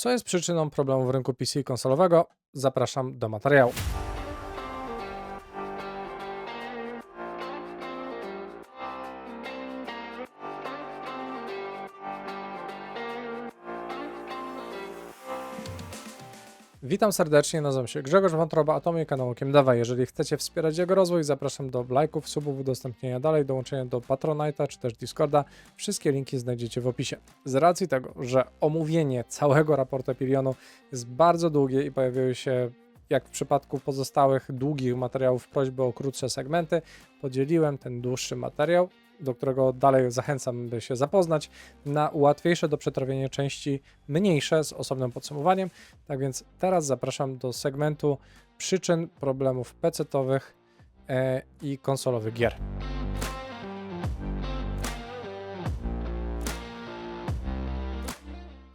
Co jest przyczyną problemów rynku PC konsolowego? Zapraszam do materiału. Witam serdecznie, nazywam się Grzegorz Wątroba, a to mój kanał Okiem Dawa. Jeżeli chcecie wspierać jego rozwój, zapraszam do lajków, subów, udostępnienia dalej, dołączenia do Patronite'a czy też Discorda. Wszystkie linki znajdziecie w opisie. Z racji tego, że omówienie całego raportu Epilionu jest bardzo długie i pojawiły się, jak w przypadku pozostałych długich materiałów, prośby o krótsze segmenty, podzieliłem ten dłuższy materiał do którego dalej zachęcam, by się zapoznać, na łatwiejsze do przetrawienia części mniejsze z osobnym podsumowaniem. Tak więc teraz zapraszam do segmentu przyczyn problemów PC-owych e, i konsolowych gier.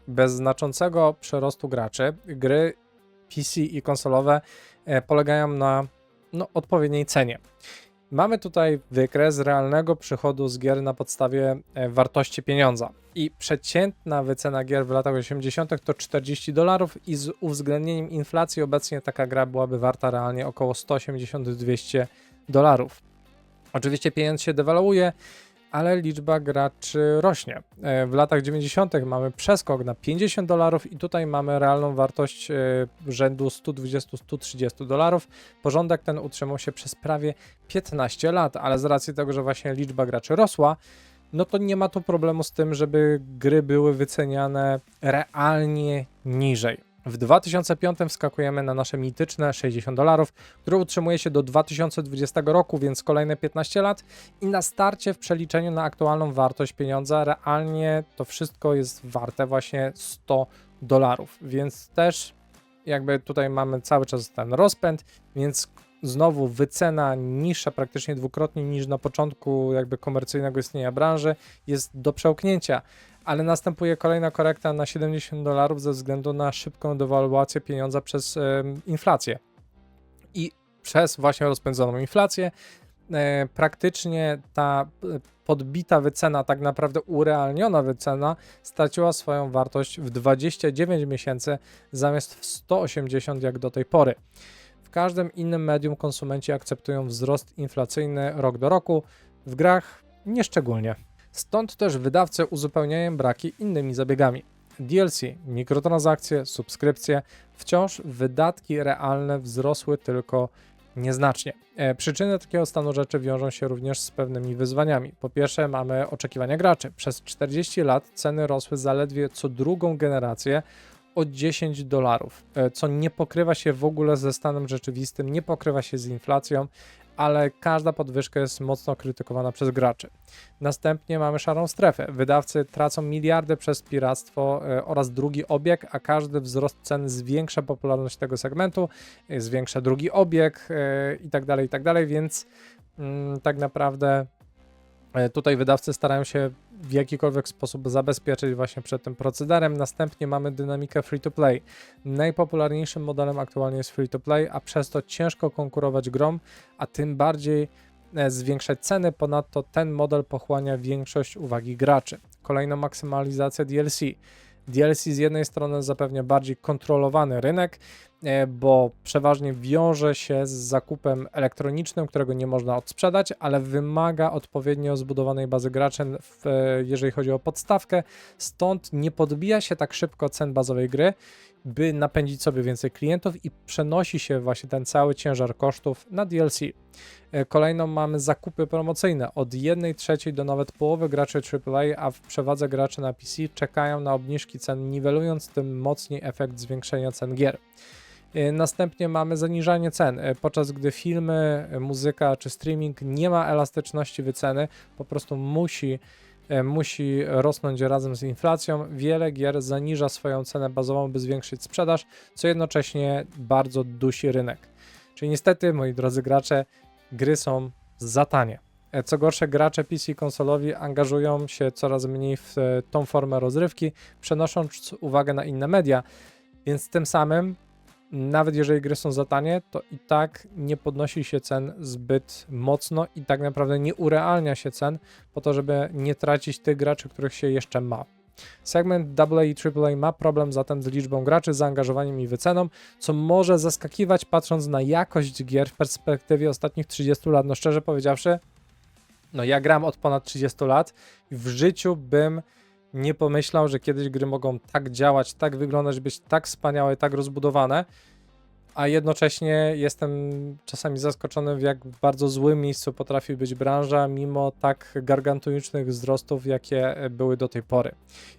Bez znaczącego przerostu graczy, gry PC i konsolowe e, polegają na no, odpowiedniej cenie. Mamy tutaj wykres realnego przychodu z gier na podstawie e, wartości pieniądza. I przeciętna wycena gier w latach 80. to 40 dolarów i z uwzględnieniem inflacji obecnie taka gra byłaby warta realnie około 180-200 dolarów. Oczywiście pieniądz się dewaluuje, ale liczba graczy rośnie. E, w latach 90. mamy przeskok na 50 dolarów i tutaj mamy realną wartość e, rzędu 120-130 dolarów. Porządek ten utrzymał się przez prawie 15 lat, ale z racji tego, że właśnie liczba graczy rosła, no to nie ma tu problemu z tym, żeby gry były wyceniane realnie niżej. W 2005 wskakujemy na nasze mityczne 60 dolarów, które utrzymuje się do 2020 roku, więc kolejne 15 lat. I na starcie w przeliczeniu na aktualną wartość pieniądza realnie to wszystko jest warte właśnie 100 dolarów, więc też jakby tutaj mamy cały czas ten rozpęd, więc znowu wycena niższa praktycznie dwukrotnie niż na początku jakby komercyjnego istnienia branży jest do przełknięcia ale następuje kolejna korekta na 70 dolarów ze względu na szybką dewaluację pieniądza przez inflację. I przez właśnie rozpędzoną inflację e, praktycznie ta e, podbita wycena, tak naprawdę urealniona wycena, straciła swoją wartość w 29 miesięcy zamiast w 180 jak do tej pory. W każdym innym medium konsumenci akceptują wzrost inflacyjny rok do roku, w grach nieszczególnie. Stąd też wydawcy uzupełniają braki innymi zabiegami. DLC, mikrotransakcje, subskrypcje, wciąż wydatki realne wzrosły tylko nieznacznie. E, przyczyny takiego stanu rzeczy wiążą się również z pewnymi wyzwaniami. Po pierwsze, mamy oczekiwania graczy. Przez 40 lat ceny rosły zaledwie co drugą generację o 10 dolarów, e, co nie pokrywa się w ogóle ze stanem rzeczywistym, nie pokrywa się z inflacją, ale każda podwyżka jest mocno krytykowana przez graczy. Następnie mamy szarą strefę. Wydawcy tracą miliardy przez piractwo e, oraz drugi obieg, a każdy wzrost cen zwiększa popularność tego segmentu, e, zwiększa drugi obieg e, i tak tak więc mm, tak naprawdę tutaj wydawcy starają się w jakikolwiek sposób zabezpieczyć właśnie przed tym procederem. Następnie mamy dynamikę free-to-play. Najpopularniejszym modelem aktualnie jest free-to-play, a przez to ciężko konkurować grom, a tym bardziej e, zwiększać ceny. Ponadto ten model pochłania większość uwagi graczy. Kolejna maksymalizacja DLC. DLC z jednej strony zapewnia bardziej kontrolowany rynek, e, bo przeważnie wiąże się z zakupem elektronicznym, którego nie można odsprzedać, ale wymaga odpowiednio zbudowanej bazy graczy, w, jeżeli chodzi o podstawkę. Stąd nie podbija się tak szybko cen bazowej gry by napędzić sobie więcej klientów i przenosi się właśnie ten cały ciężar kosztów na DLC. E, kolejną mamy zakupy promocyjne. Od 1 trzeciej do nawet połowy graczy AAA, a w przewadze graczy na PC czekają na obniżki cen, niwelując tym mocniej efekt zwiększenia cen gier. E, następnie mamy zaniżanie cen, e, podczas gdy filmy, muzyka czy streaming nie ma elastyczności wyceny, po prostu musi E, musi rosnąć razem z inflacją. Wiele gier zaniża swoją cenę bazową, by zwiększyć sprzedaż, co jednocześnie bardzo dusi rynek. Czyli niestety, moi drodzy gracze, gry są za tanie. E, co gorsze, gracze PC konsolowi angażują się coraz mniej w e, tą formę rozrywki, przenosząc uwagę na inne media, więc tym samym nawet jeżeli gry są za tanie, to i tak nie podnosi się cen zbyt mocno i tak naprawdę nie urealnia się cen po to, żeby nie tracić tych graczy, których się jeszcze ma. Segment AA i AAA ma problem zatem z liczbą graczy, zaangażowaniem i wyceną, co może zaskakiwać patrząc na jakość gier w perspektywie ostatnich 30 lat. No szczerze powiedziawszy, no ja gram od ponad 30 lat i w życiu bym nie pomyślał, że kiedyś gry mogą tak działać, tak wyglądać, być tak wspaniałe, tak rozbudowane, a jednocześnie jestem czasami zaskoczony, w jak bardzo złym miejscu potrafi być branża, mimo tak gargantuicznych wzrostów, jakie były do tej pory.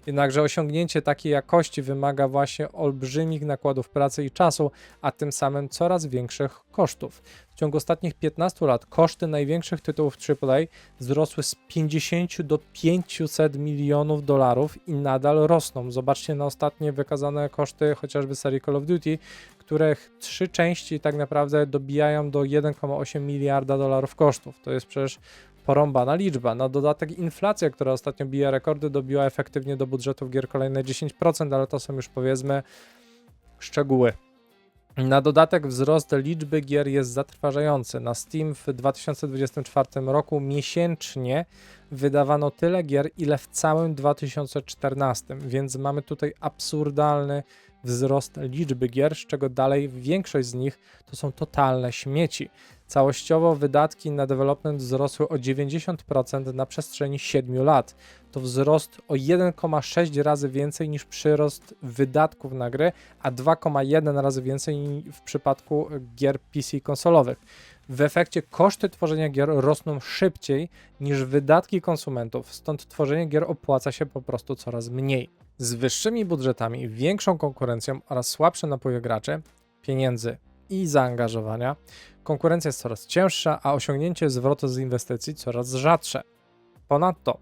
Jednakże osiągnięcie takiej jakości wymaga właśnie olbrzymich nakładów pracy i czasu, a tym samym coraz większych kosztów. W ciągu ostatnich 15 lat koszty największych tytułów AAA wzrosły z 50 do 500 milionów dolarów i nadal rosną. Zobaczcie na ostatnie wykazane koszty chociażby serii Call of Duty, których trzy części tak naprawdę dobijają do 1,8 miliarda dolarów kosztów. To jest przecież porąbana liczba. Na dodatek inflacja, która ostatnio bije rekordy, dobiła efektywnie do budżetów gier kolejne 10%, ale to są już powiedzmy szczegóły. Na dodatek wzrost liczby gier jest zatrważający. Na Steam w 2024 roku miesięcznie wydawano tyle gier, ile w całym 2014, więc mamy tutaj absurdalny wzrost liczby gier, z czego dalej większość z nich to są totalne śmieci. Całościowo wydatki na development wzrosły o 90% na przestrzeni 7 lat. To wzrost o 1,6 razy więcej niż przyrost wydatków na gry, a 2,1 razy więcej w przypadku gier PC konsolowych. W efekcie koszty tworzenia gier rosną szybciej niż wydatki konsumentów, stąd tworzenie gier opłaca się po prostu coraz mniej. Z wyższymi budżetami, większą konkurencją oraz słabsze napływy graczy, pieniędzy i zaangażowania, konkurencja jest coraz cięższa, a osiągnięcie zwrotu z inwestycji coraz rzadsze. Ponadto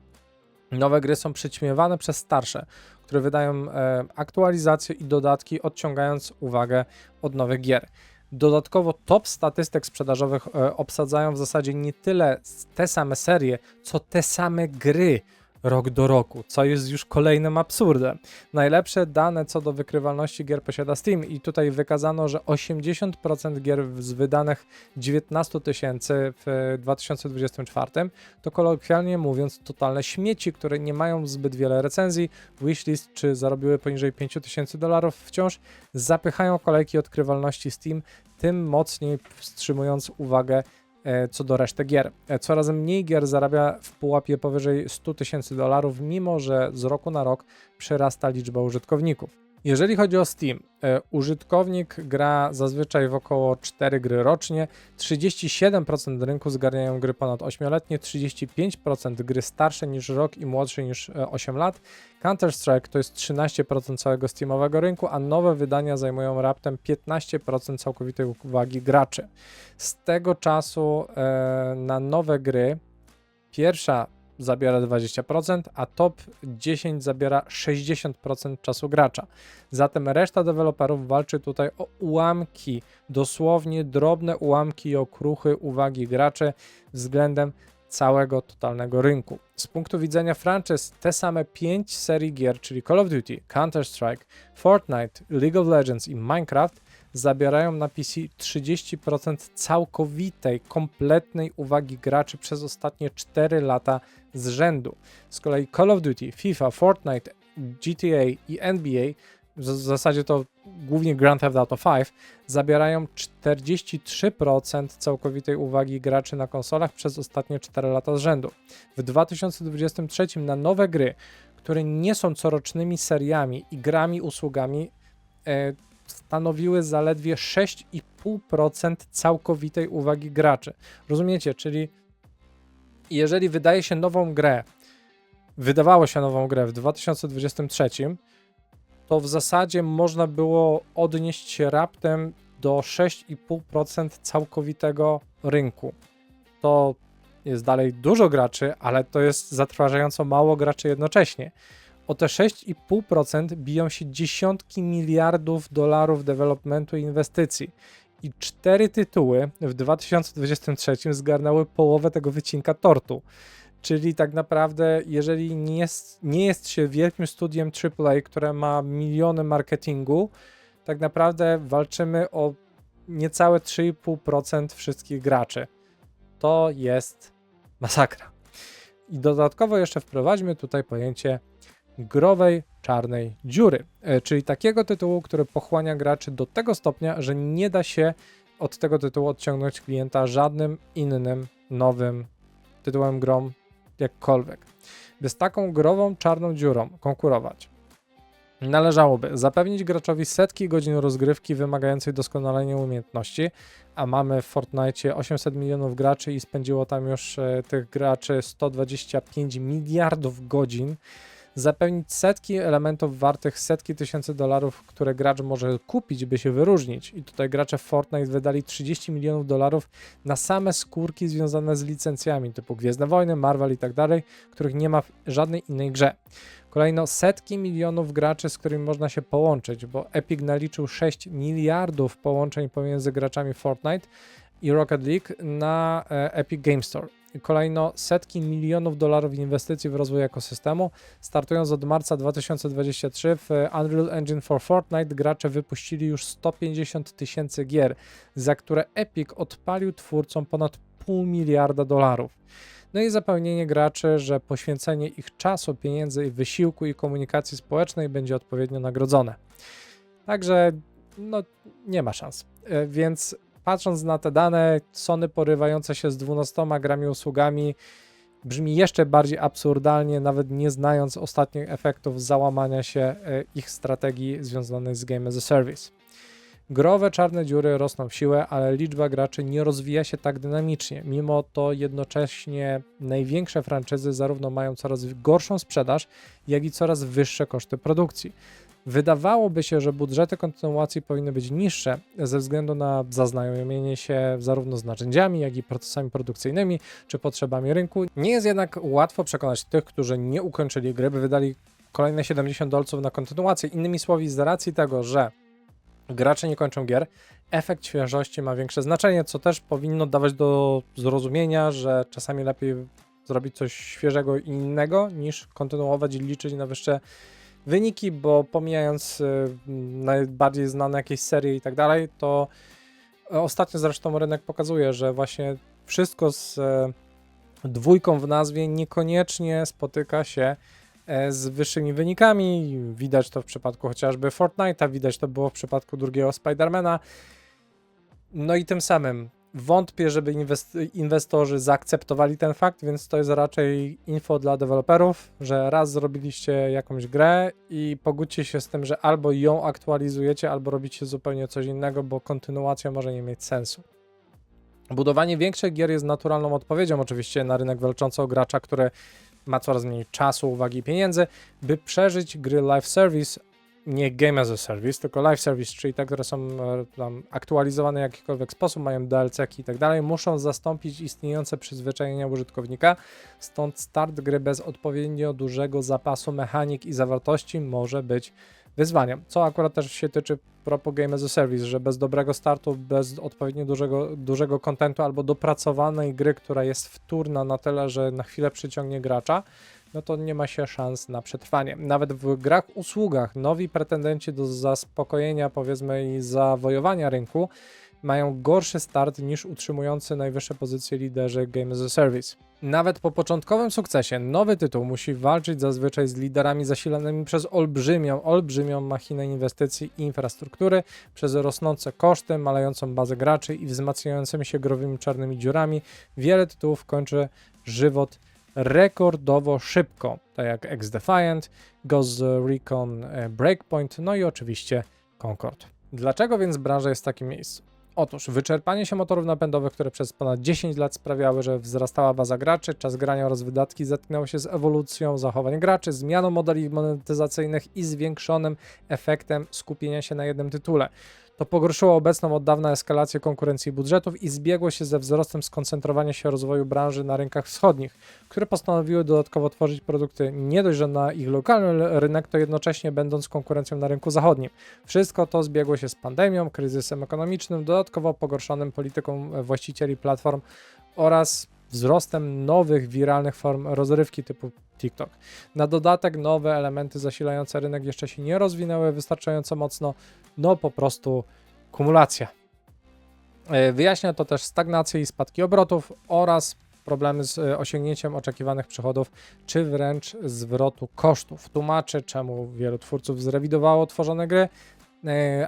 nowe gry są przyćmiewane przez starsze, które wydają e, aktualizacje i dodatki, odciągając uwagę od nowych gier. Dodatkowo top statystyk sprzedażowych e, obsadzają w zasadzie nie tyle te same serie, co te same gry, rok do roku, co jest już kolejnym absurdem. Najlepsze dane co do wykrywalności gier posiada Steam i tutaj wykazano, że 80% gier z wydanych 19 tysięcy w 2024 to kolokwialnie mówiąc totalne śmieci, które nie mają zbyt wiele recenzji, wishlist czy zarobiły poniżej 5000 dolarów wciąż zapychają kolejki odkrywalności Steam, tym mocniej wstrzymując uwagę co do reszty gier. E, coraz mniej gier zarabia w pułapie powyżej 100 tysięcy dolarów, mimo że z roku na rok przyrasta liczba użytkowników. Jeżeli chodzi o Steam, e, użytkownik gra zazwyczaj w około 4 gry rocznie, 37% rynku zgarniają gry ponad 8-letnie, 35% gry starsze niż rok i młodsze niż 8 lat. Counter-Strike to jest 13% całego Steamowego rynku, a nowe wydania zajmują raptem 15% całkowitej uwagi graczy. Z tego czasu e, na nowe gry pierwsza zabiera 20%, a top 10 zabiera 60% czasu gracza. Zatem reszta deweloperów walczy tutaj o ułamki, dosłownie drobne ułamki i okruchy uwagi graczy względem całego totalnego rynku. Z punktu widzenia franczyz te same 5 serii gier, czyli Call of Duty, Counter-Strike, Fortnite, League of Legends i Minecraft zabierają na PC 30% całkowitej, kompletnej uwagi graczy przez ostatnie 4 lata z rzędu. Z kolei Call of Duty, FIFA, Fortnite, GTA i NBA, w zasadzie to głównie Grand Theft Auto 5, zabierają 43% całkowitej uwagi graczy na konsolach przez ostatnie 4 lata z rzędu. W 2023 na nowe gry, które nie są corocznymi seriami i grami usługami, e, stanowiły zaledwie 6,5% całkowitej uwagi graczy. Rozumiecie? Czyli jeżeli wydaje się nową grę, wydawało się nową grę w 2023, to w zasadzie można było odnieść się raptem do 6,5% całkowitego rynku. To jest dalej dużo graczy, ale to jest zatrważająco mało graczy jednocześnie. O te 6,5% biją się dziesiątki miliardów dolarów developmentu i inwestycji. I cztery tytuły w 2023 zgarnęły połowę tego wycinka tortu. Czyli tak naprawdę, jeżeli nie jest, nie jest się wielkim studiem AAA, które ma miliony marketingu, tak naprawdę walczymy o niecałe 3,5% wszystkich graczy. To jest masakra. I dodatkowo jeszcze wprowadźmy tutaj pojęcie growej czarnej dziury, e, czyli takiego tytułu, który pochłania graczy do tego stopnia, że nie da się od tego tytułu odciągnąć klienta żadnym innym nowym tytułem grom jakkolwiek. By z taką grową czarną dziurą konkurować, należałoby zapewnić graczowi setki godzin rozgrywki wymagającej doskonalenia umiejętności, a mamy w Fortnite 800 milionów graczy i spędziło tam już e, tych graczy 125 miliardów godzin. Zapewnić setki elementów wartych setki tysięcy dolarów, które gracz może kupić, by się wyróżnić. I tutaj gracze Fortnite wydali 30 milionów dolarów na same skórki związane z licencjami typu Gwiezdne Wojny, Marvel i tak dalej, których nie ma w żadnej innej grze. Kolejno setki milionów graczy, z którymi można się połączyć, bo Epic naliczył 6 miliardów połączeń pomiędzy graczami Fortnite i Rocket League na e, Epic Game Store. Kolejno setki milionów dolarów inwestycji w rozwój ekosystemu. Startując od marca 2023 w Unreal Engine for Fortnite gracze wypuścili już 150 tysięcy gier, za które Epic odpalił twórcom ponad pół miliarda dolarów. No i zapewnienie graczy, że poświęcenie ich czasu, pieniędzy, wysiłku i komunikacji społecznej będzie odpowiednio nagrodzone. Także no, nie ma szans. E, Więc patrząc na te dane, Sony porywające się z 12 grami usługami brzmi jeszcze bardziej absurdalnie, nawet nie znając ostatnich efektów załamania się e, ich strategii związanej z Game as a Service. Growe czarne dziury rosną w siłę, ale liczba graczy nie rozwija się tak dynamicznie. Mimo to jednocześnie największe franczyzy zarówno mają coraz gorszą sprzedaż, jak i coraz wyższe koszty produkcji. Wydawałoby się, że budżety kontynuacji powinny być niższe ze względu na zaznajomienie się zarówno z narzędziami, jak i procesami produkcyjnymi czy potrzebami rynku. Nie jest jednak łatwo przekonać tych, którzy nie ukończyli gry, by wydali kolejne 70 dolców na kontynuację. Innymi słowy, z racji tego, że gracze nie kończą gier, efekt świeżości ma większe znaczenie, co też powinno dawać do zrozumienia, że czasami lepiej zrobić coś świeżego i innego, niż kontynuować i liczyć na wyższe wyniki, bo pomijając y, najbardziej znane jakieś serie i tak dalej, to ostatnio zresztą rynek pokazuje, że właśnie wszystko z e, dwójką w nazwie niekoniecznie spotyka się e, z wyższymi wynikami. Widać to w przypadku chociażby Fortnite'a, widać to było w przypadku drugiego Spidermana. No i tym samym wątpię, żeby inwest- inwestorzy zaakceptowali ten fakt, więc to jest raczej info dla deweloperów, że raz zrobiliście jakąś grę i pogódźcie się z tym, że albo ją aktualizujecie, albo robicie zupełnie coś innego, bo kontynuacja może nie mieć sensu. Budowanie większych gier jest naturalną odpowiedzią oczywiście na rynek walczący o gracza, który ma coraz mniej czasu, uwagi i pieniędzy, by przeżyć gry live service, nie game as a service, tylko live service, czyli te, które są e, tam aktualizowane w jakikolwiek sposób, mają DLC i tak dalej, muszą zastąpić istniejące przyzwyczajenia użytkownika, stąd start gry bez odpowiednio dużego zapasu mechanik i zawartości może być wyzwaniem, co akurat też się tyczy propos Game as a Service, że bez dobrego startu, bez odpowiednio dużego, dużego kontentu albo dopracowanej gry, która jest wtórna na tyle, że na chwilę przyciągnie gracza, no to nie ma się szans na przetrwanie. Nawet w grach, usługach, nowi pretendenci do zaspokojenia, powiedzmy, i zawojowania rynku mają gorszy start niż utrzymujący najwyższe pozycje liderzy Game as a Service. Nawet po początkowym sukcesie nowy tytuł musi walczyć zazwyczaj z liderami zasilanymi przez olbrzymią, olbrzymią machinę inwestycji i infrastruktury, przez rosnące koszty, malejącą bazę graczy i wzmacniającymi się growymi czarnymi dziurami. Wiele tytułów kończy żywot rekordowo szybko, tak jak X-Defiant, Ghost Recon e, Breakpoint, no i oczywiście Concord. Dlaczego więc branża jest w takim miejscu? Otóż wyczerpanie się motorów napędowych, które przez ponad 10 lat sprawiały, że wzrastała baza graczy, czas grania oraz wydatki zetknęły się z ewolucją zachowań graczy, zmianą modeli monetyzacyjnych i zwiększonym efektem skupienia się na jednym tytule. To pogorszyło obecną od dawna eskalację konkurencji budżetów i zbiegło się ze wzrostem skoncentrowania się rozwoju branży na rynkach wschodnich, które postanowiły dodatkowo tworzyć produkty nie dość, że na ich lokalny rynek, to jednocześnie będąc konkurencją na rynku zachodnim. Wszystko to zbiegło się z pandemią, kryzysem ekonomicznym, dodatkowo pogorszonym polityką właścicieli platform oraz wzrostem nowych wiralnych form rozrywki typu TikTok. Na dodatek nowe elementy zasilające rynek jeszcze się nie rozwinęły wystarczająco mocno, no po prostu kumulacja. E, Wyjaśnia to też stagnację i spadki obrotów oraz problemy z e, osiągnięciem oczekiwanych przychodów, czy wręcz zwrotu kosztów. Tłumaczy, czemu wielu twórców zrewidowało tworzone gry,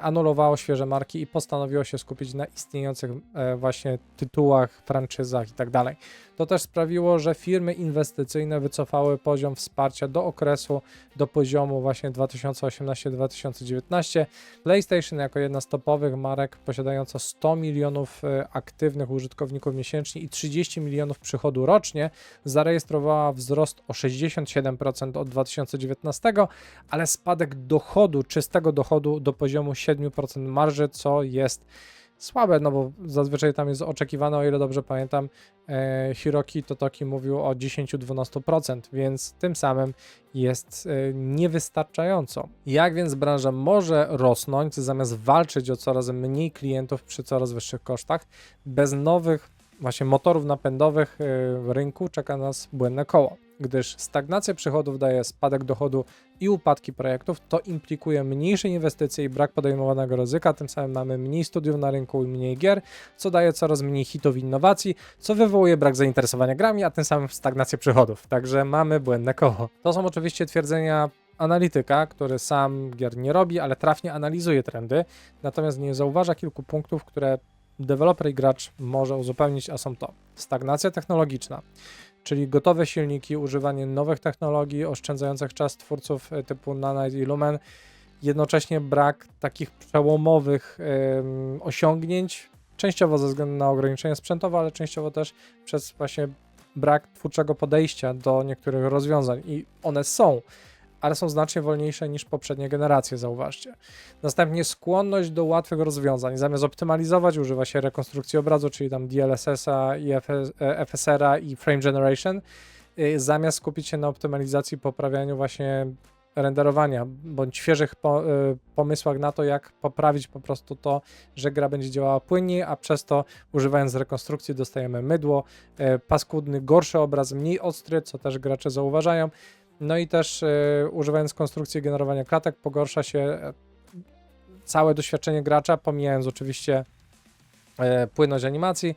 anulowało świeże marki i postanowiło się skupić na istniejących e, właśnie tytułach, franczyzach itd. To też sprawiło, że firmy inwestycyjne wycofały poziom wsparcia do okresu, do poziomu właśnie 2018-2019. PlayStation jako jedna z topowych marek posiadająca 100 milionów e, aktywnych użytkowników miesięcznie i 30 milionów przychodu rocznie zarejestrowała wzrost o 67% od 2019, ale spadek dochodu, czystego dochodu do poziomu 7% marży, co jest słabe, no bo zazwyczaj tam jest oczekiwane, o ile dobrze pamiętam, e, Hiroki Totoki mówił o 10-12%, więc tym samym jest e, niewystarczająco. Jak więc branża może rosnąć zamiast walczyć o coraz mniej klientów przy coraz wyższych kosztach? Bez nowych właśnie motorów napędowych e, rynku czeka nas błędne koło gdyż stagnacja przychodów daje spadek dochodu i upadki projektów, to implikuje mniejsze inwestycje i brak podejmowanego ryzyka, tym samym mamy mniej studiów na rynku i mniej gier, co daje coraz mniej hitów innowacji, co wywołuje brak zainteresowania grami, a tym samym stagnację przychodów. Także mamy błędne koło. To są oczywiście twierdzenia analityka, który sam gier nie robi, ale trafnie analizuje trendy, natomiast nie zauważa kilku punktów, które deweloper i gracz może uzupełnić, a są to stagnacja technologiczna, czyli gotowe silniki, używanie nowych technologii oszczędzających czas twórców e, typu Nanite i Lumen, jednocześnie brak takich przełomowych ym, osiągnięć, częściowo ze względu na ograniczenia sprzętowe, ale częściowo też przez właśnie brak twórczego podejścia do niektórych rozwiązań. I one są, ale są znacznie wolniejsze niż poprzednie generacje, zauważcie. Następnie skłonność do łatwych rozwiązań. Zamiast optymalizować, używa się rekonstrukcji obrazu, czyli tam DLSS-a i FSR-a i Frame Generation, y, zamiast skupić się na optymalizacji, poprawianiu właśnie renderowania, bądź świeżych po, y, pomysłach na to, jak poprawić po prostu to, że gra będzie działała płynniej, a przez to używając rekonstrukcji dostajemy mydło, y, paskudny, gorszy obraz, mniej ostry, co też gracze zauważają. No i też y, używając konstrukcji generowania klatek pogorsza się e, całe doświadczenie gracza, pomijając oczywiście e, płynność animacji,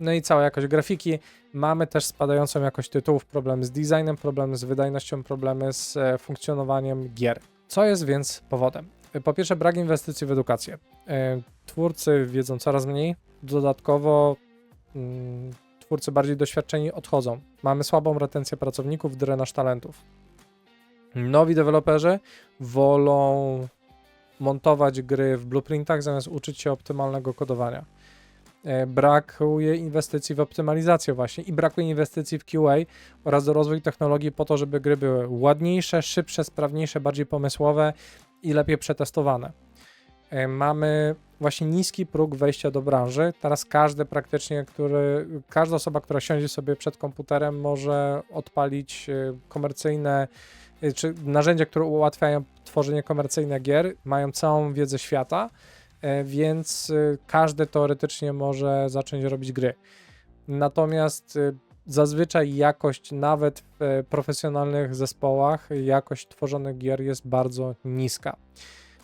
no i cała jakość grafiki. Mamy też spadającą jakość tytułów, problemy z designem, problemy z wydajnością, problemy z e, funkcjonowaniem gier. Co jest więc powodem? Po pierwsze, brak inwestycji w edukację. Twórcy wiedzą coraz mniej, dodatkowo mm, twórcy bardziej doświadczeni odchodzą. Mamy słabą retencję pracowników, drenaż talentów. Nowi deweloperzy wolą montować gry w blueprintach zamiast uczyć się optymalnego kodowania. E, brakuje inwestycji w optymalizację właśnie i brakuje inwestycji w QA oraz do rozwój technologii po to, żeby gry były ładniejsze, szybsze, sprawniejsze, bardziej pomysłowe i lepiej przetestowane. E, mamy właśnie niski próg wejścia do branży. Teraz każdy praktycznie, który, każda osoba, która siądzie sobie przed komputerem może odpalić e, komercyjne czy narzędzia, które ułatwiają tworzenie komercyjnych gier, mają całą wiedzę świata, e, więc y, każdy teoretycznie może zacząć robić gry. Natomiast y, zazwyczaj jakość nawet w profesjonalnych zespołach, jakość tworzonych gier jest bardzo niska.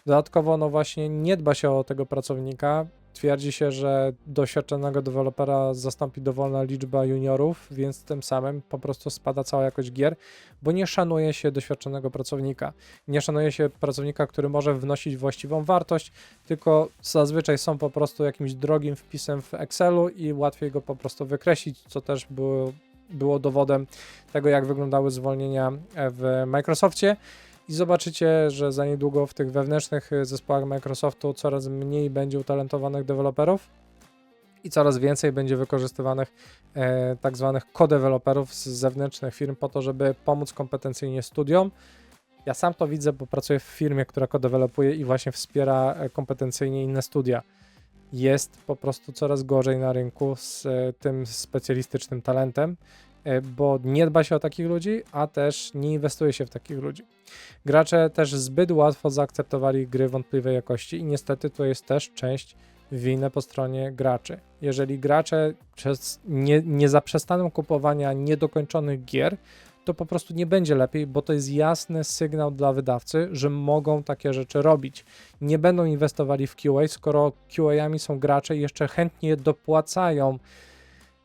Dodatkowo, no właśnie, nie dba się o tego pracownika, Twierdzi się, że doświadczonego dewelopera zastąpi dowolna liczba juniorów, więc tym samym po prostu spada cała jakość gier, bo nie szanuje się doświadczonego pracownika. Nie szanuje się pracownika, który może wnosić właściwą wartość, tylko zazwyczaj są po prostu jakimś drogim wpisem w Excelu i łatwiej go po prostu wykreślić, co też było, było dowodem tego, jak wyglądały zwolnienia w Microsoftie i zobaczycie, że za niedługo w tych wewnętrznych zespołach Microsoftu coraz mniej będzie utalentowanych deweloperów i coraz więcej będzie wykorzystywanych e, tak zwanych kodeweloperów z zewnętrznych firm po to, żeby pomóc kompetencyjnie studiom. Ja sam to widzę, bo pracuję w firmie, która kodevelopuje i właśnie wspiera e, kompetencyjnie inne studia. Jest po prostu coraz gorzej na rynku z e, tym specjalistycznym talentem E, bo nie dba się o takich ludzi, a też nie inwestuje się w takich ludzi. Gracze też zbyt łatwo zaakceptowali gry wątpliwej jakości i niestety to jest też część winy po stronie graczy. Jeżeli gracze nie, nie zaprzestaną kupowania niedokończonych gier, to po prostu nie będzie lepiej, bo to jest jasny sygnał dla wydawcy, że mogą takie rzeczy robić. Nie będą inwestowali w QA, skoro QA-ami są gracze i jeszcze chętnie dopłacają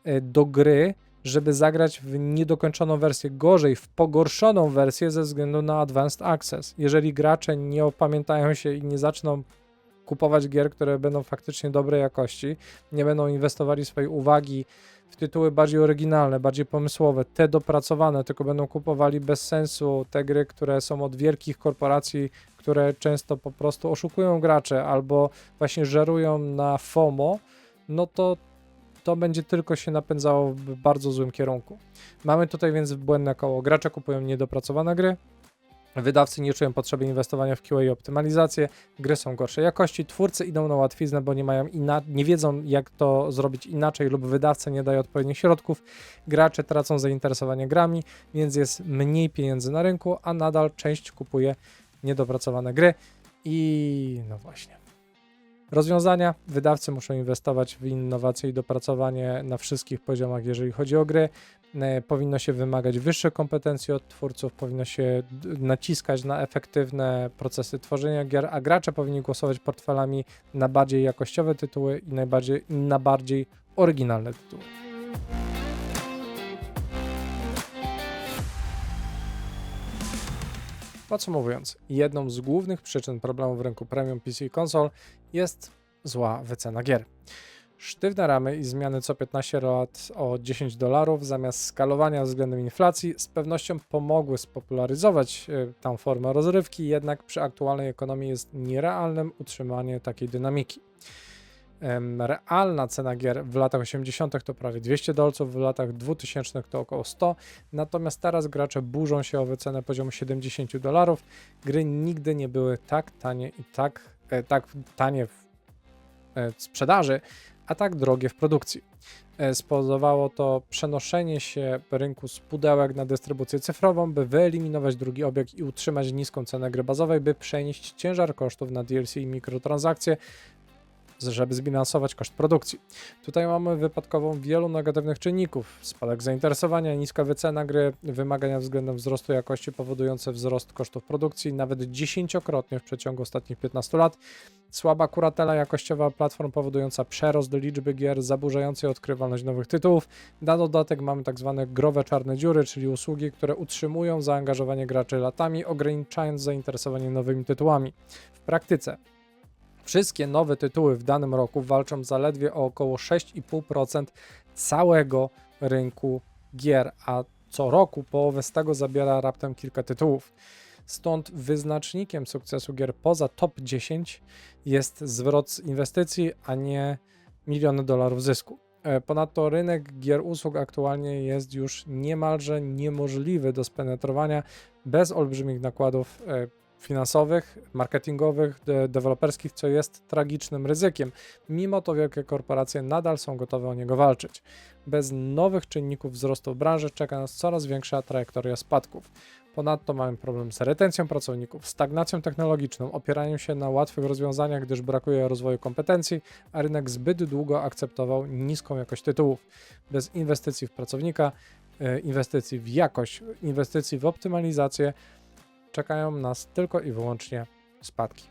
e, do gry, żeby zagrać w niedokończoną wersję, gorzej w pogorszoną wersję ze względu na Advanced Access. Jeżeli gracze nie opamiętają się i nie zaczną kupować gier, które będą faktycznie dobrej jakości, nie będą inwestowali swojej uwagi w tytuły bardziej oryginalne, bardziej pomysłowe, te dopracowane, tylko będą kupowali bez sensu te gry, które są od wielkich korporacji, które często po prostu oszukują gracze albo właśnie żerują na FOMO, no to to będzie tylko się napędzało w bardzo złym kierunku. Mamy tutaj więc błędne koło. Gracze kupują niedopracowane gry, Wydawcy nie czują potrzeby inwestowania w QA i optymalizację, gry są gorszej jakości, twórcy idą na łatwiznę, bo nie mają inna- nie wiedzą jak to zrobić inaczej lub wydawca nie daje odpowiednich środków, gracze tracą zainteresowanie grami, więc jest mniej pieniędzy na rynku, a nadal część kupuje niedopracowane gry i no właśnie. Rozwiązania. Wydawcy muszą inwestować w innowacje i dopracowanie na wszystkich poziomach, jeżeli chodzi o gry. E, Powinno się wymagać wyższych kompetencji od twórców, powinno się naciskać na efektywne procesy tworzenia gier, a gracze powinni głosować portfelami na bardziej jakościowe tytuły i najbardziej, na bardziej oryginalne tytuły. Podsumowując, jedną z głównych przyczyn problemów w rynku premium PC i konsol jest zła wycena gier. Sztywne ramy i zmiany co 15 lat o 10 dolarów zamiast skalowania względem inflacji z pewnością pomogły spopularyzować e, tę formę rozrywki, jednak przy aktualnej ekonomii jest nierealnym utrzymanie takiej dynamiki. Realna cena gier w latach 80. to prawie 200 dolców, w latach 2000 to około 100, natomiast teraz gracze burzą się o wycenę poziomu 70 dolarów. Gry nigdy nie były tak tanie i tak, e, tak tanie w e, sprzedaży, a tak drogie w produkcji. E, Spowodowało to przenoszenie się rynku z pudełek na dystrybucję cyfrową, by wyeliminować drugi obieg i utrzymać niską cenę gry bazowej, by przenieść ciężar kosztów na DLC i mikrotransakcje, żeby zbilansować koszt produkcji. Tutaj mamy wypadkową wielu negatywnych czynników: spadek zainteresowania, niska wycena gry, wymagania względem wzrostu jakości powodujące wzrost kosztów produkcji nawet dziesięciokrotnie w przeciągu ostatnich 15 lat, słaba kuratela jakościowa platform powodująca przerost liczby gier, zaburzającej odkrywalność nowych tytułów. Na dodatek mamy tak zwane growe czarne dziury, czyli usługi, które utrzymują zaangażowanie graczy latami, ograniczając zainteresowanie nowymi tytułami. W praktyce Wszystkie nowe tytuły w danym roku walczą zaledwie o około 6,5% całego rynku gier, a co roku połowę z tego zabiera raptem kilka tytułów. Stąd wyznacznikiem sukcesu gier poza top 10 jest zwrot z inwestycji, a nie miliony dolarów zysku. E, Ponadto rynek gier usług aktualnie jest już niemalże niemożliwy do spenetrowania bez olbrzymich nakładów e, finansowych, marketingowych, de deweloperskich, co jest tragicznym ryzykiem. Mimo to wielkie korporacje nadal są gotowe o niego walczyć. Bez nowych czynników wzrostu branży czeka nas coraz większa trajektoria spadków. Ponadto mamy problem z retencją pracowników, stagnacją technologiczną, opieraniem się na łatwych rozwiązaniach, gdyż brakuje rozwoju kompetencji, a rynek zbyt długo akceptował niską jakość tytułów. Bez inwestycji w pracownika, e, inwestycji w jakość, inwestycji w optymalizację, czekają nas tylko i wyłącznie spadki.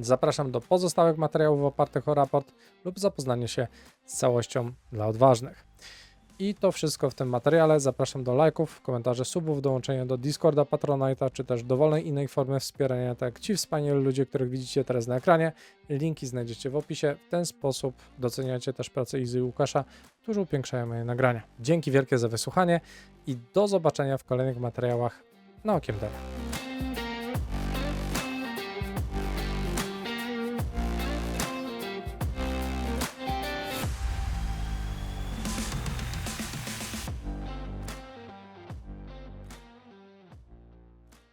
Zapraszam do pozostałych materiałów opartych o raport lub zapoznanie się z całością dla odważnych. I to wszystko w tym materiale. Zapraszam do lajków, komentarzy, subów, dołączenia do Discorda, Patronite'a, czy też dowolnej innej formy wspierania, tak jak ci wspaniali ludzie, których widzicie teraz na ekranie. Linki znajdziecie w opisie. W ten sposób doceniacie też pracę Izy i Łukasza, którzy upiększają moje nagrania. Dzięki wielkie za wysłuchanie i do zobaczenia w kolejnych materiałach na Okiem Dela.